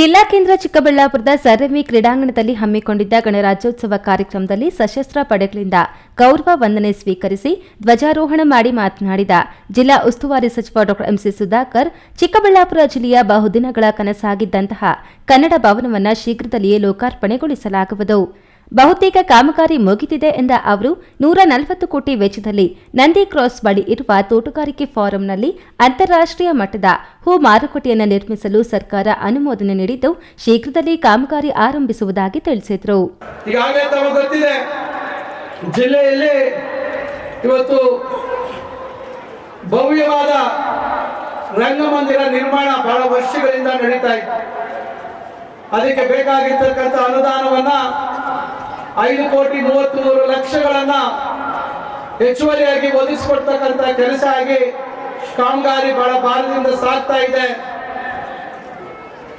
ಜಿಲ್ಲಾ ಕೇಂದ್ರ ಚಿಕ್ಕಬಳ್ಳಾಪುರದ ಸರ್ಎಂವಿ ಕ್ರೀಡಾಂಗಣದಲ್ಲಿ ಹಮ್ಮಿಕೊಂಡಿದ್ದ ಗಣರಾಜ್ಯೋತ್ಸವ ಕಾರ್ಯಕ್ರಮದಲ್ಲಿ ಸಶಸ್ತ್ರ ಪಡೆಗಳಿಂದ ಗೌರವ ವಂದನೆ ಸ್ವೀಕರಿಸಿ ಧ್ವಜಾರೋಹಣ ಮಾಡಿ ಮಾತನಾಡಿದ ಜಿಲ್ಲಾ ಉಸ್ತುವಾರಿ ಸಚಿವ ಡಾ ಎಂಸಿ ಸುಧಾಕರ್, ಚಿಕ್ಕಬಳ್ಳಾಪುರ ಜಿಲ್ಲೆಯ ಬಹುದಿನಗಳ ಕನಸಾಗಿದ್ದಂತಹ ಕನ್ನಡ ಭವನವನ್ನು ಶೀಘ್ರದಲ್ಲಿಯೇ ಲೋಕಾರ್ಪಣೆಗೊಳಿಸಲಾಗುವುದು. ಬಹುತೇಕ ಕಾಮಗಾರಿ ಮುಗಿದಿದೆ ಎಂದ ಅವರು, ನೂರ ನಲವತ್ತು ಕೋಟಿ ವೆಚ್ಚದಲ್ಲಿ ನಂದಿ ಕ್ರಾಸ್ ಬಳಿ ಇರುವ ತೋಟಗಾರಿಕೆ ಫಾರಂನಲ್ಲಿ ಅಂತಾರಾಷ್ಟ್ರೀಯ ಮಟ್ಟದ ಹೂ ಮಾರುಕಟ್ಟೆಯನ್ನು ನಿರ್ಮಿಸಲು ಸರ್ಕಾರ ಅನುಮೋದನೆ ನೀಡಿದ್ದು, ಶೀಘ್ರದಲ್ಲಿ ಕಾಮಗಾರಿ ಆರಂಭಿಸುವುದಾಗಿ ತಿಳಿಸಿದರು. ಜಿಲ್ಲೆಯಲ್ಲಿ ಇವತ್ತು ಭವ್ಯವಾದ ರಂಗಮಂದಿರ ನಿರ್ಮಾಣ ಬಹಳ ವರ್ಷಗಳಿಂದ ನಡೀತಾ ಇತ್ತು ಅದಕ್ಕೆ ಬೇಕಾಗಿರ್ತಕ್ಕಂಥ ಅನುದಾನವನ್ನ ಐದು ಕೋಟಿ ಮೂವತ್ತ್ ಮೂರು ಲಕ್ಷಗಳನ್ನ ಹೆಚ್ಚುವರಿಯಾಗಿ ಒದಗಿಸಿಕೊಡ್ತಕ್ಕಂಥ ಕೆಲಸ ಆಗಿ ಕಾಮಗಾರಿ ಬಹಳ ಭಾರದಿಂದ ಸಾಗ್ತಾ ಇದೆ.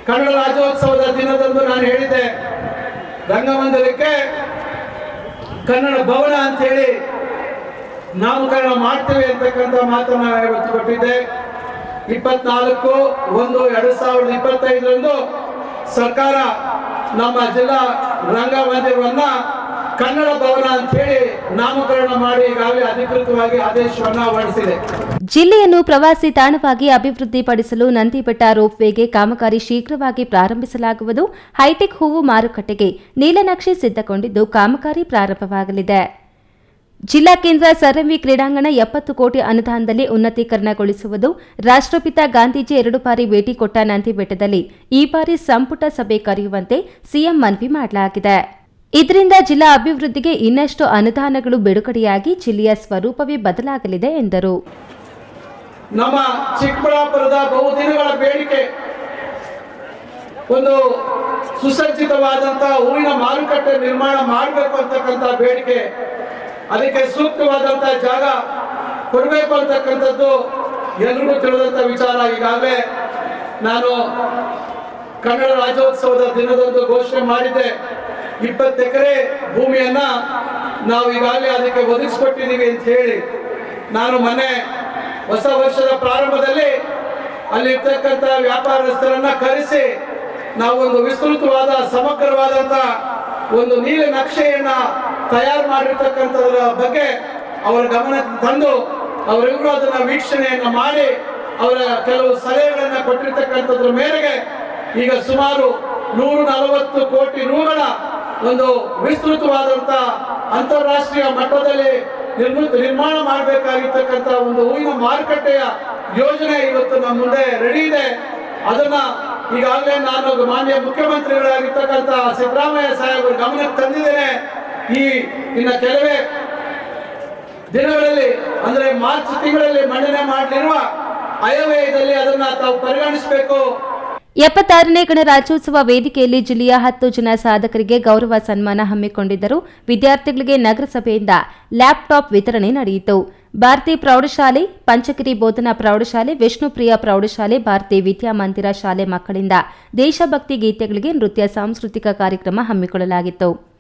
ಕನ್ನಡ ರಾಜ್ಯೋತ್ಸವದ ದಿನದಂದು ನಾನು ಹೇಳಿದ್ದೆ, ರಂಗಮಂದಿರಕ್ಕೆ ಕನ್ನಡ ಭವನ ಅಂತ ಹೇಳಿ ನಾಮಕರಣ ಮಾಡ್ತೇವೆ ಅಂತಕ್ಕಂಥ ಮಾತನ್ನ ಇವತ್ತು ಕೊಟ್ಟಿದ್ದೆ. ಇಪ್ಪತ್ನಾಲ್ಕು ಒಂದು ಎರಡು ಸಾವಿರದ ಇಪ್ಪತ್ತೈದರಂದು ಸರ್ಕಾರ ನಮ್ಮ ಜಿಲ್ಲಾ ರಂಗಮಂದಿರವನ್ನ ಕನ್ನಡ ಭವನ ಅಂತ ಹೇಳಿ ನಾಮಕರಣ ಮಾಡಿ ಈಗಾಗಲೇ ಅಧಿಕೃತವಾಗಿ ಆದೇಶವನ್ನ ಹೊರಡಿಸಿದೆ. ಜಿಲ್ಲೆಯನ್ನು ಪ್ರವಾಸಿ ತಾಣವಾಗಿ ಅಭಿವೃದ್ಧಿಪಡಿಸಲು ನಂದಿಬೆಟ್ಟ ರೋಪ್ವೇಗೆ ಕಾಮಗಾರಿ ಶೀಘ್ರವಾಗಿ ಪ್ರಾರಂಭಿಸಲಾಗುವುದು. ಹೈಟೆಕ್ ಹೂವು ಮಾರುಕಟ್ಟೆಗೆ ನೀಲನಕ್ಷೆ ಸಿದ್ಧಗೊಂಡಿದ್ದು ಕಾಮಗಾರಿ ಪ್ರಾರಂಭವಾಗಲಿದೆ. ಜಿಲ್ಲಾ ಕೇಂದ್ರ ಸರ್ಎಂವಿ ಕ್ರೀಡಾಂಗಣ ಎಪ್ಪತ್ತು ಕೋಟಿ ಅನುದಾನದಲ್ಲಿ ಉನ್ನತೀಕರಣಗೊಳಿಸುವುದು. ರಾಷ್ಟ್ರಪಿತ ಗಾಂಧೀಜಿ ಎರಡು ಬಾರಿ ಭೇಟಿ ಕೊಟ್ಟ ನಂದಿಬೆಟ್ಟದಲ್ಲಿ ಈ ಬಾರಿ ಸಂಪುಟ ಸಭೆ ಕರೆಯುವಂತೆ ಸಿಎಂ ಮನವಿ ಮಾಡಲಾಗಿದೆ. ಇದರಿಂದ ಜಿಲ್ಲಾ ಅಭಿವೃದ್ಧಿಗೆ ಇನ್ನಷ್ಟು ಅನುದಾನಗಳು ಬಿಡುಗಡೆಯಾಗಿ ಜಿಲ್ಲೆಯ ಸ್ವರೂಪವೇ ಬದಲಾಗಲಿದೆ ಎಂದರು. ನಮ್ಮ ಚಿಕ್ಕಬಳ್ಳಾಪುರದ ಬಹುದಿನಗಳ ಬೇಡಿಕೆ ಒಂದು ಸುಸಜ್ಜಿತವಾದಂತಹ ಹೂವಿನ ಮಾರುಕಟ್ಟೆ ನಿರ್ಮಾಣ ಮಾಡಬೇಕು ಅಂತಕ್ಕಂಥ ಬೇಡಿಕೆ ಅದಕ್ಕೆ ಸೂಕ್ತವಾದಂತಹ ಜಾಗ ಕೊಡಬೇಕು ಅಂತಕ್ಕಂಥದ್ದು ಎಲ್ರಿಗೂ ತಿಳಿದಂಥ ವಿಚಾರ. ಈಗಾಗಲೇ ನಾನು ಕನ್ನಡ ರಾಜ್ಯೋತ್ಸವದ ದಿನದಂದು ಘೋಷಣೆ ಮಾಡಿದ್ದೆ. ಇಪ್ಪತ್ತು ಎಕರೆ ಭೂಮಿಯನ್ನ ನಾವು ಈಗಾಗಲೇ ಅದಕ್ಕೆ ಒದಗಿಸ್ಕೊಟ್ಟಿದ್ದೀವಿ ಅಂತ ಹೇಳಿ. ನಾನು ಮನೆ ಹೊಸ ವರ್ಷದ ಪ್ರಾರಂಭದಲ್ಲಿ ಅಲ್ಲಿರ್ತಕ್ಕಂಥ ವ್ಯಾಪಾರಸ್ಥರನ್ನ ಕರೆಸಿ ನಾವೊಂದು ವಿಸ್ತೃತವಾದ ಸಮಗ್ರವಾದಂಥ ಒಂದು ನೀಲ ನಕ್ಷೆಯನ್ನ ತಯಾರು ಮಾಡಿರ್ತಕ್ಕಂಥದ್ರ ಬಗ್ಗೆ ಅವರ ಗಮನಕ್ಕೆ ತಂದು ಅವರಿಬ್ಬರು ಅದನ್ನ ವೀಕ್ಷಣೆಯನ್ನ ಮಾಡಿ ಅವರ ಕೆಲವು ಸಲಹೆಗಳನ್ನ ಕೊಟ್ಟಿರ್ತಕ್ಕಂಥದ್ರ ಮೇರೆಗೆ ಈಗ ಸುಮಾರು ನೂರು ನಲವತ್ತು ಕೋಟಿ ರೂಗಳ ಒಂದು ವಿಸ್ತೃತವಾದಂತ ಅಂತಾರಾಷ್ಟ್ರೀಯ ಮಟ್ಟದಲ್ಲಿ ನಿರ್ಮಿತ ನಿರ್ಮಾಣ ಮಾಡಬೇಕಾಗಿರ್ತಕ್ಕಂಥ ಒಂದು ಹೂವಿನ ಮಾರುಕಟ್ಟೆಯ ಯೋಜನೆ ಇವತ್ತು ನಮ್ಮ ಮುಂದೆ ರೆಡಿ ಇದೆ. ಅದನ್ನ ಈಗಾಗಲೇ ನಾನು ಮಾನ್ಯ ಮುಖ್ಯಮಂತ್ರಿಗಳಾಗಿರ್ತಕ್ಕಂಥ ಸಿದ್ದರಾಮಯ್ಯ ಸಾಹೇಬರ ಗಮನಕ್ಕೆ ತಂದಿದ್ದೇನೆ. ಈ ಇನ್ನ ಕೆಲವೇ ದಿನಗಳಲ್ಲಿ, ಅಂದ್ರೆ ಮಾರ್ಚ್ ತಿಂಗಳಲ್ಲಿ ಮಂಡನೆ ಮಾಡಲಿರುವ ಅಯವ್ಯಯದಲ್ಲಿ ಅದನ್ನ ತಾವು ಪರಿಗಣಿಸಬೇಕು. ಎಪ್ಪತ್ತಾರನೇ ಗಣರಾಜ್ಯೋತ್ಸವ ವೇದಿಕೆಯಲ್ಲಿ ಜಿಲ್ಲೆಯ ಹತ್ತು ಜನ ಸಾಧಕರಿಗೆ ಗೌರವ ಸನ್ಮಾನ ಹಮ್ಮಿಕೊಂಡಿದ್ದರು. ವಿದ್ಯಾರ್ಥಿಗಳಿಗೆ ನಗರಸಭೆಯಿಂದ ಲ್ಯಾಪ್ಟಾಪ್ ವಿತರಣೆ ನಡೆಯಿತು. ಭಾರತಿ ಪ್ರೌಢಶಾಲೆ ಪಂಚಗಿರಿ ಬೋಧನಾ ಪ್ರೌಢಶಾಲೆ ವಿಷ್ಣುಪ್ರಿಯ ಪ್ರೌಢಶಾಲೆ, ಭಾರತಿ ವಿದ್ಯಾಮಂದಿರ ಶಾಲೆ ಮಕ್ಕಳಿಂದ ದೇಶಭಕ್ತಿ ಗೀತೆಗಳಿಗೆ ನೃತ್ಯ ಸಾಂಸ್ಕೃತಿಕ ಕಾರ್ಯಕ್ರಮ ಹಮ್ಮಿಕೊಳ್ಳಲಾಗಿತ್ತು.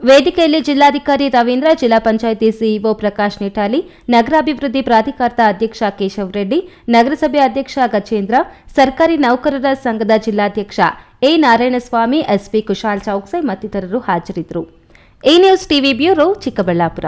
ವೇದಿಕೆಯಲ್ಲಿ ಜಿಲ್ಲಾಧಿಕಾರಿ ರವೀಂದ್ರ ಜಿಲ್ಲಾ ಪಂಚಾಯಿತಿ ಸಿಇಒ ಪ್ರಕಾಶ್ ನಿಟಾಲಿ ನಗರಾಭಿವೃದ್ಧಿ ಪ್ರಾಧಿಕಾರದ ಅಧ್ಯಕ್ಷ ಕೇಶವ್ ರೆಡ್ಡಿ ನಗರಸಭೆ ಅಧ್ಯಕ್ಷ ಗಜೇಂದ್ರ ಸರ್ಕಾರಿ ನೌಕರರ ಸಂಘದ ಜಿಲ್ಲಾಧ್ಯಕ್ಷ ಎ ನಾರಾಯಣಸ್ವಾಮಿ ಎಸ್ಪಿ ಕುಶಾಲ್ ಚೌಕ್ಸೆ ಮತ್ತಿತರರು ಹಾಜರಿದ್ದರು A news TV bureau Chikkaballapur